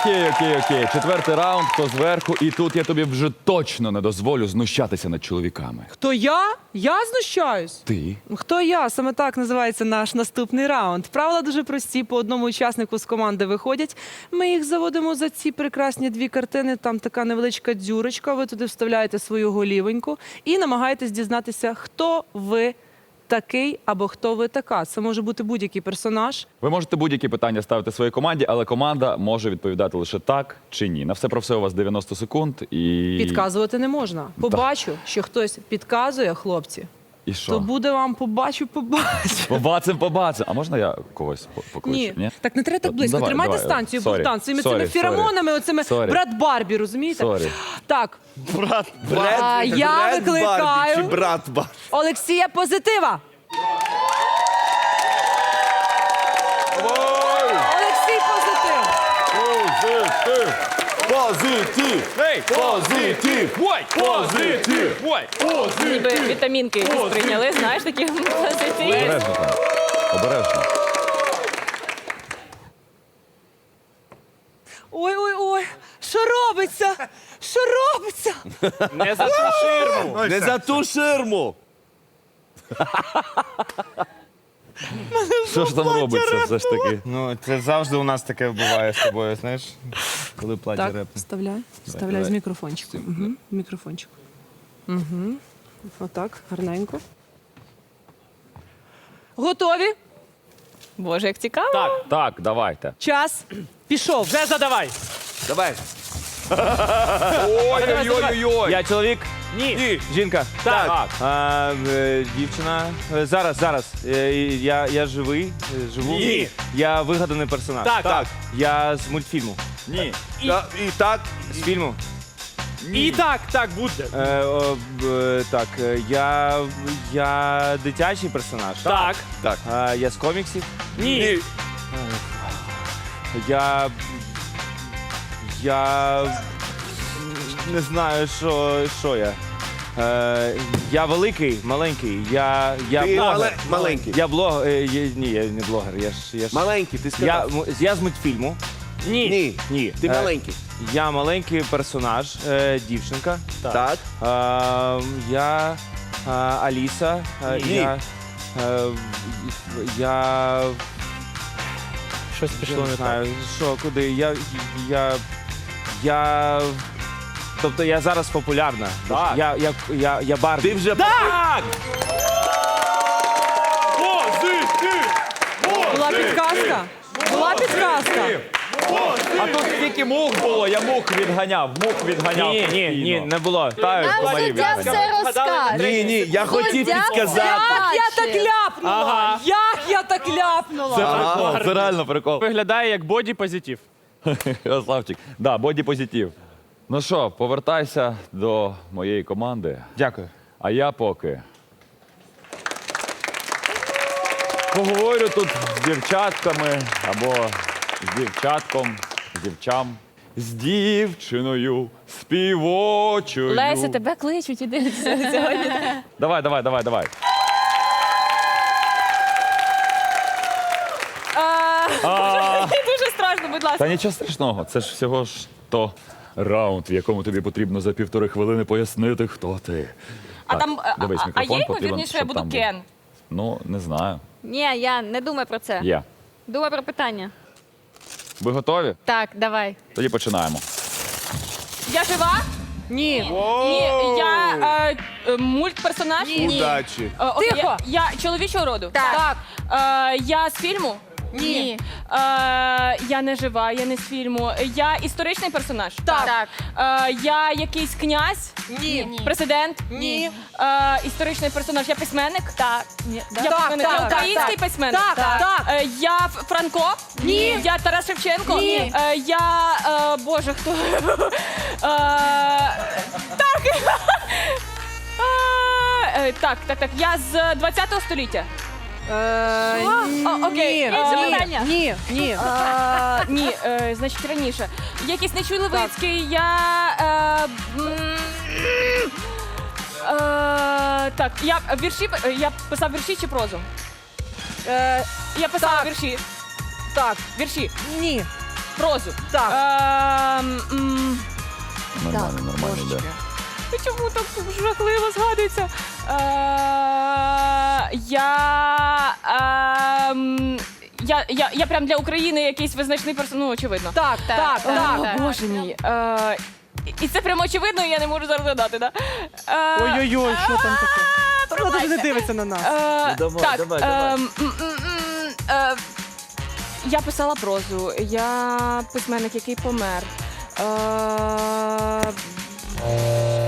Окей, окей, окей. Четвертий раунд, хто зверху, і тут я тобі вже точно не дозволю знущатися над чоловіками. Хто я? Я знущаюсь. Ти Хто я? Саме так називається наш наступний раунд. Правила дуже прості. По одному учаснику з команди виходять. Ми їх заводимо за ці прекрасні дві картини. Там така невеличка дзюрочка. Ви туди вставляєте свою голівеньку і намагаєтесь дізнатися, хто ви такий або хто ви така. Це може бути будь-який персонаж. Ви можете будь-які питання ставити своїй команді, але команда може відповідати лише так чи ні. На все про все у вас 90 секунд і. Підказувати не можна. Побачу, що хтось підказує, хлопці. І То буде вам побачу, побачу. Побацим, побацим. А можна я когось по- покличу? Ні. так не треба так близько. давай, Тримай давай. дистанцію, Sorry. Богдан, своїми Sorry, цими sorry. феромонами, оцими Sorry. брат Барбі, розумієте? Сорі. Так, Брат, А, я викликаю- Барбі чи брат Барбі? Олексія Позитива. Позитив! Позитив! Ой! Позитив! Ой! Ніби вітамінки якісь прийняли, знаєш, такі позитивні. Обережно там. Обережно. Ой, ой, ой. Що робиться? Що робиться? Не за ту ширму. Не за ту ширму! Що ж там робиться все ж таки? Ну, це завжди у нас таке буває з тобою, знаєш, коли платі Так, реп. вставляй. Вставляй давай. з мікрофончиком. Угу. Мікрофончик. Угу. Отак, гарненько. Готові? Боже, як цікаво. Так, Так, давайте. Час пішов. вже задавай. Давай. Ой-ой-ой-ой! Я чоловік? Ні. Ні. Жінка? Так. А, е, дівчина? Е, Зараз, зараз. Е, Я, я живий, е, живу. Ні. Я вигаданий персонаж. Так. Так. Я з мультфільму. Ні. Та- І так. З фільму. І так, так буде. Е, о, б, е, так, е, я, я дитячий персонаж. Так. Так. А, я з коміксів. Ні. Я. Я. Не знаю, що, що я. Е, я великий, маленький. Я, я Ти блогер. мале- маленький. Я блогер. е, я- ні, я не блогер. Я ж, я ж, Маленький, ти я, сказав. м- я з мультфільму. Ні. Ні. Ні. Ти Е, маленький. Я маленький персонаж, е, дівчинка. Так. Е, я е, Аліса. Е, Ні. Я, е, я Щось Я пішло не не знаю, що, куди. Я. Я. Я. Тобто я зараз популярна. Так. Я, я, я, я Барбі. Ти вже так. Була підказка. Була підказка. А тут стільки мух було, я мух відганяв, мух відганяв. Ні, ні, ні, не було. Та, Нам комарів суддя відганяв. все розкаже. Ні, ні, я хотів Суддя підказати. Як я так ляпнула? Ага. Як я так ляпнула? Це прикол, це реально прикол. Виглядає як боді позитив. Ярославчик. Да, боді позитив. Ну що, повертайся до моєї команди. Дякую. А я поки. Поговорю тут з дівчатками або з дівчатком, з дівчам, з дівчиною співочою. Леся, тебе кличуть, іди сьогодні. Давай, давай, давай, давай. А, Дуже страшно, будь ласка. Та нічого страшного, це ж всього ж то раунд, в якому тобі потрібно за півтори хвилини пояснити, хто ти. А Так, там дивись, а, а є потрібен, ймовірність, що я буду був. Кен. Ну, не знаю. Ні, я не думаю про це. Є. Думаю про питання. Ви готові? Так, давай. Тоді починаємо. Я жива? Ні. Ні, я е, е, мультперсонаж? Удачі. Е, окей, Тихо. Я, я чоловічого роду? Так. Е, я з фільму? Ні. Е, я не жива, я не з фільму. Я історичний персонаж? Так. Так. Е, я якийсь князь? Ні. Президент? Ні. Е, історичний персонаж. Я письменник? Так. Я Так, письменник. так, я так, український так. письменник? Так, так. Е, я Ф- Франко? Ні. Я Тарас Шевченко? Ні. Е, я. Е, Боже, хто? Е, так. Е, Так, так, так. Я з 20-го століття. Е, О, окей. Ні, ні, ні, ні, е, значить раніше. Якийсь нечуйливицький, я. Е, м, е, так, я вірші е, я писав вірші чи прозу? Е, Я писала вірші. Так, Вірші. ні. прозу. Так. М, Нормально, нормально. Ну, Чому так жахливо згадується? Е, я, ем, я, я, я прям для України якийсь визначний персон, ну, очевидно. Так, так, так, так. О, так. Боже мій. Е, і це прям очевидно, і я не можу зараз згадати, да? Е, Ой-ой-ой, що там таке? Вона навіть не дивиться на нас. Е, давай, так, давай, давай. ем, м, м, м, е, я писала прозу. Я письменник, який помер. Е,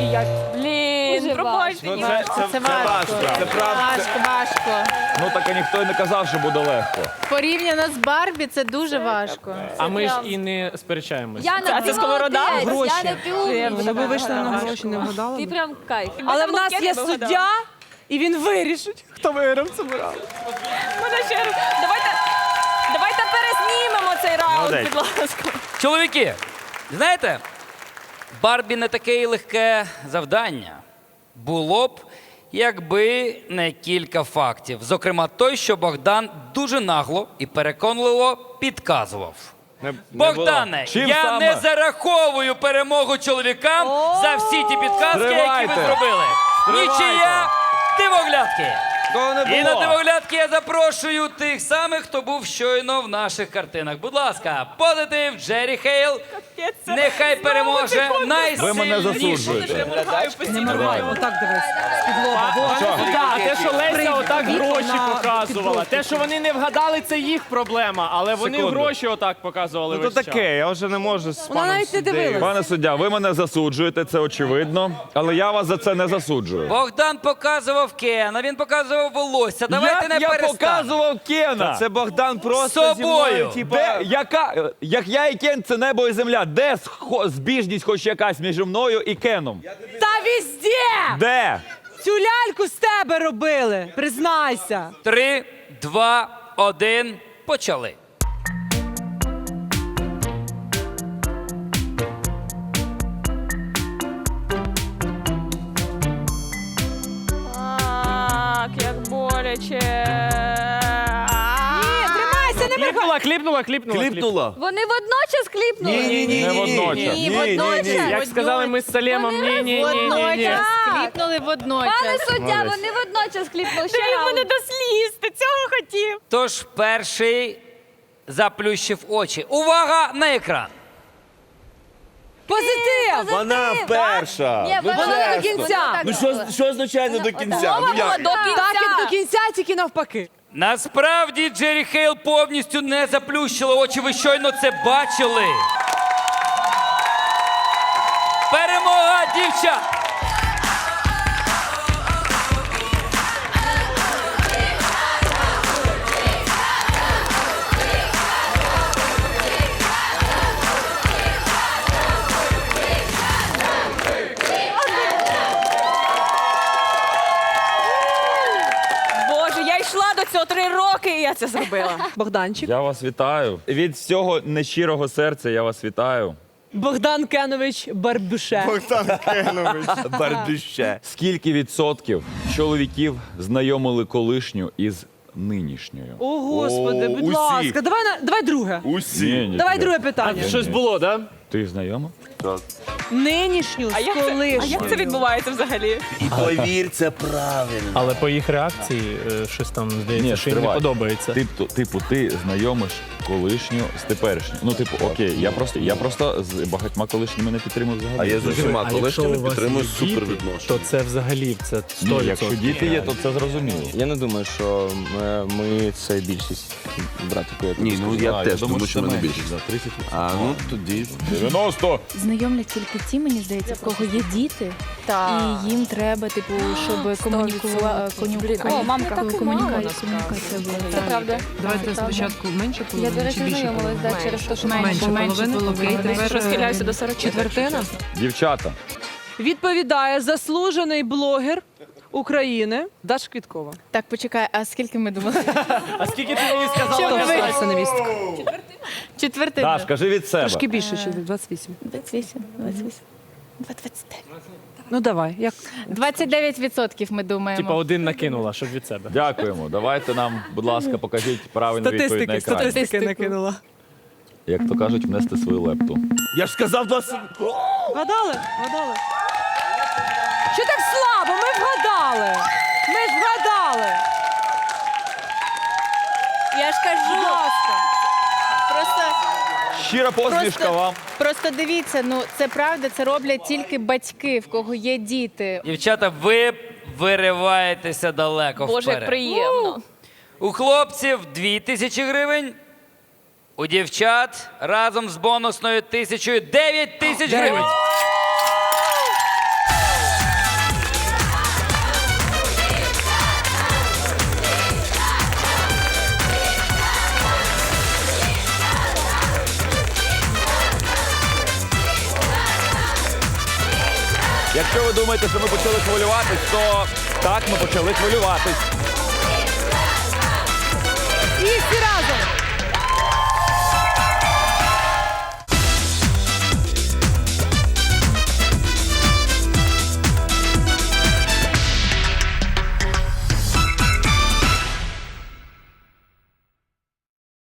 і я, блін, Дуже пробач важко. мені. це, це, Це важко. важко. Це правда. Важко, важко. Ну так а ніхто й не казав, що буде легко. Порівняно з Барбі це дуже важко. А ми ж і не сперечаємось. Я А це сковорода? Гроші. Я не п'ю. Вони би вийшли на гроші, не вгадали. Ти прям кайф. Але в нас є суддя, і він вирішить, хто виграв цю раунд. Мене ще раз. Давайте, давайте перезнімемо цей раунд, Молодець. будь ласка. Чоловіки, знаєте, Барбі не таке і легке завдання. Було б, якби не кілька фактів. Зокрема, той, що Богдан дуже нагло і переконливо підказував. Не, не Богдане, Чим я саме? не зараховую перемогу чоловікам за всі ті підказки, які Стривайте. ви зробили. Нічия дивоглядки. Того не І на було. дивоглядки я запрошую тих самих, хто був щойно в наших картинах. Будь ласка, позитив Джері Хейл. Нехай переможе Ви мене найсильніший. засуджуєте. Не моргай, отак дивись. Підлога. А те, що Леся отак гроші показувала. Те, що вони не вгадали, це їх проблема. Але вони Секунду. гроші отак показували. Ну то весь час. таке, я вже не можу з Вона паном навіть не суддею. дивилась. Пане суддя, ви мене засуджуєте, це очевидно, але я вас за це не засуджую. Богдан показував Кена, він показував волосся. Давайте не я перестанемо. показував Кена? Це Богдан просто зі мною, собою. типа... Де, яка, як я і Кен, це небо і земля. Де схо- збіжність хоч якась між мною і Кеном? Та везде! Де? Цю ляльку з тебе робили, признайся. Три, два, один, почали. Як боляче. Ні, тримайся, не моргай. Кліпнула, кліпнула, кліпнула. Кліпнула? Вони водночас кліпнули. Ні, ні, ні, Не ні, ні, водночас. ні, водночас. Як сказали ми з Салемом, ні, ні, ні, ні, ні. Кліпнули водночас. Пане суддя, вони водночас кліпнули. Ще раунд. мене до сліз, ти цього хотів. Тож перший заплющив очі. Увага на екран. Позитив! Вона перша. Ні, Ну, вона не до кінця. Ну що, що означає не до кінця? Ну як? до кінця. Так, як до кінця, тільки навпаки. Насправді Джері Хейл повністю не заплющила очі. Ви щойно це бачили. Перемога дівчат! Цього три роки, і я це зробила. Богданчик. Я вас вітаю. Від всього нещирого серця я вас вітаю. Богдан Кенович Барбюше. Богдан Кенович. Барбіще. Скільки відсотків чоловіків знайомили колишню із нинішньою? О, господи, О, будь усіх. ласка, давай на давай друге. Усі. Ні, ні, Давай ні. друге питання. Щось було, да? Ти знайома? Нинішню А з як це, а колишньою. як це відбувається взагалі? Повір, це правильно. Але по їх реакції е, щось там здається, Ні, що їм не стривай. подобається. Типу, типу, ти знайомиш колишню з теперішньою. Ну, типу, окей, я просто, я просто з багатьма колишніми не підтримую взагалі. А я з усіма А якщо колишніми вас підтримую є супер діти, відношення. То це взагалі це 100%. Якщо діти є, то це зрозуміло. Я не думаю, що е, ми це більшість братику. як Ні, ну А, я теж, думаю, тому що в мене менше, більше. да, 30 А ну тоді 90! Знайомлять тільки ті, мені здається, в кого є діти, і їм треба, типу, щоб комунікувати О, мамка. Так і мама комунікація була. Це правда. Давайте спочатку менше Я, половини до речі, чи більше знайомилась да, через те, що Менше половини, окей, тепер Що е, до 40 четвертина. Дівчата, Відповідає заслужений блогер України Даша Квіткова. Так, почекай, а скільки ми думали? А скільки ти мені Що сказала? ви? Це невістка. Четвертина. Даш, кажи від себе. Трошки більше, ще 28. 28, 28. 29. Ну давай, як 29% ми думаємо. Типа один накинула, щоб від себе. Дякуємо. Давайте нам, будь ласка, покажіть правильну відповідь на статистики, екрані. статистики накинула. як то кажуть, внести свою лепту. Я ж сказав 20... Вгадали? Вгадали. Що так вгадали. Ми ж вгадали. Я ж Будь кажу, ласка. просто, Щира посмішка вам. просто дивіться, ну це правда, це роблять тільки батьки, в кого є діти. Дівчата, ви вириваєтеся далеко Боже, як вперед. приємно. У хлопців 2 тисячі гривень, у дівчат разом з бонусною тисячою 9 тисяч гривень. Якщо ви думаєте, що ми почали хвилюватись, то так, ми почали хвилюватись. І всі разом.